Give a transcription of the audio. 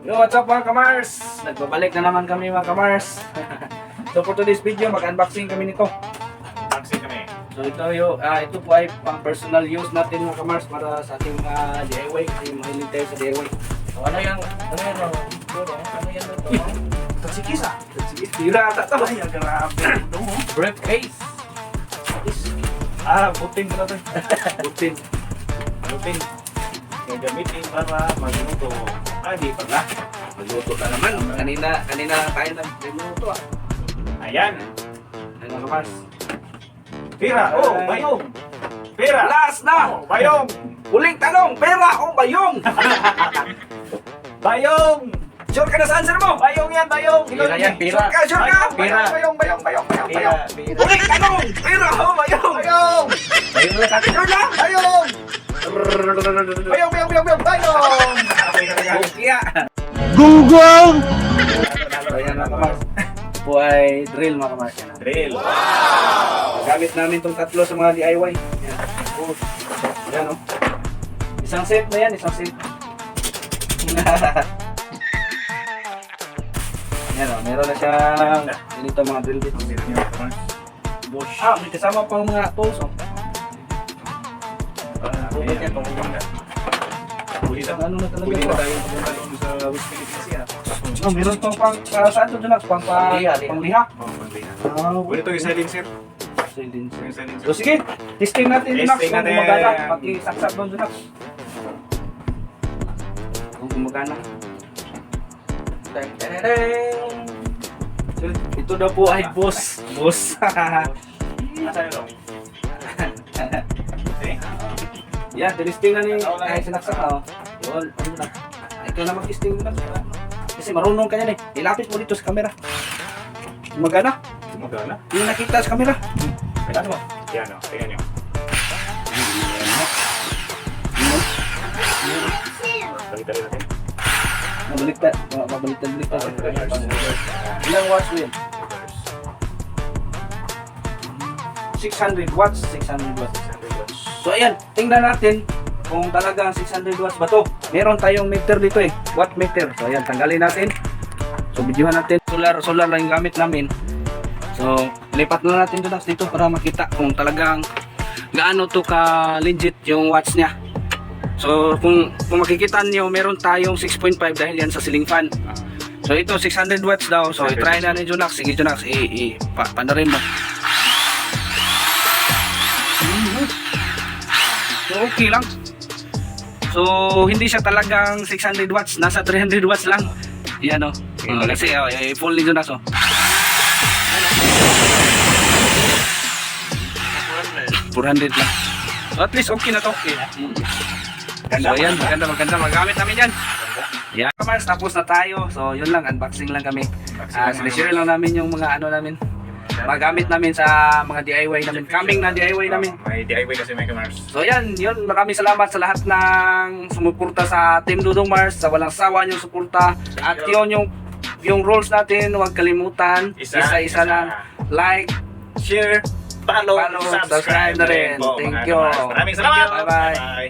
Yo, what's up mga kamars? Nagbabalik na naman kami mga kamars. so for today's video, mag-unboxing kami nito. Unboxing kami. So ito, yo, ah, ito po ay pang personal use natin mga kamars para sa ating uh, DIY. Kasi mahilig tayo sa DIY. So ano yan? Ano yan? Ano yan ito? Tatsikis ah. Sige, tira ata to. Ay, grabe. Briefcase. Ah, butin ko na to. Butin. Butin. Gagamitin para magluto. Ah, di pala. Magluto na naman. Kanina, kanina tayo nag-minuto ah. Ayan. Mga kamars. Pira. Oh, bayong. Pira. Last na! Oh, bayong. Huling tanong, pera o bayong? Bayong. Sure ka na sa answer mo? Bayong yan, bayong. Pira yan, pira. Sure ka, sure ka. Pira. Bayong, bayong, bayong, bayong, bayong. bayong. Huling tanong, pera o bayong? Bayong. Bayong na sa sure na? Bayong. Bayong, bayong, bayong, bayong. Google! Ayan mga kamars. Ito po ay drill mga kamars. Yan. Drill. Gamit namin itong tatlo sa mga DIY. Yan. Oh. Yan o. Isang set na yan, isang set. yan o, meron na siyang ganito mga drill bit. Bush. Ah, may kasama pang mga tools oh. Pwede yan, Pwede na. Ano tayo pumunta doon West Philippines yan. Oh, meron pang pang uh, saan to dyan? Pang pang Pangliha, liha. pangliha. Oh, pwede na. Ah, Pwede to yung silencer. silencer. Yung silencer. So sige, testing natin Testing kung natin. gumagana. Pag-isaksak doon dyan Kung gumagana. Ito daw po ay boss. Boss. Asan yun? Okay. Yan, tinisting na ni ay sinaksak na. oh. Yun, ano na. Ikaw na mag-testing mo na. Kasi marunong ka yan eh. Ilapit mo dito sa camera. Gumagana. Gumagana. Yung nakita sa camera. Kailan mo? Yan o. Tingnan nyo. Balikan rin natin. Mabaliktad. Ma- Mabaliktad, baliktad. Ilang watts win? 600 watts. 600 watts. So ayan, tingnan natin kung talagang 600 watts ba to. Meron tayong meter dito eh, watt meter. So ayan, tanggalin natin. So videohan natin. Solar, solar lang gamit namin. So lipat na natin doon dito para makita kung talagang gaano to ka legit yung watts niya. So kung, kung makikita niyo meron tayong 6.5 dahil yan sa ceiling fan. So ito 600 watts daw. So i-try na ni Junax. Sige Junax, i, i pa, mo. So okay lang. So hindi siya talagang 600 watts, nasa 300 watts lang. Yan oh. Oh, kasi oh, eh, full ni Jonas oh. 400 lang. So, at least okay na to. Okay. So yan, maganda maganda magamit namin yan. Yeah. Kamars, tapos na tayo. So yun lang, unboxing lang kami. Ah, sinishare lang namin yung mga ano namin. Magamit namin sa mga DIY namin. Coming na DIY namin. May DIY kasi may kamars. So yan, yun. Maraming salamat sa lahat ng sumuporta sa Team Dudong Mars, sa walang sawa niyong suporta. At yun yung yung rules natin, huwag kalimutan. Isa, Isa-isa isa. lang. Like, Share, follow, Follow, subscribe na rin. Thank you. Maraming salamat. Bye-bye.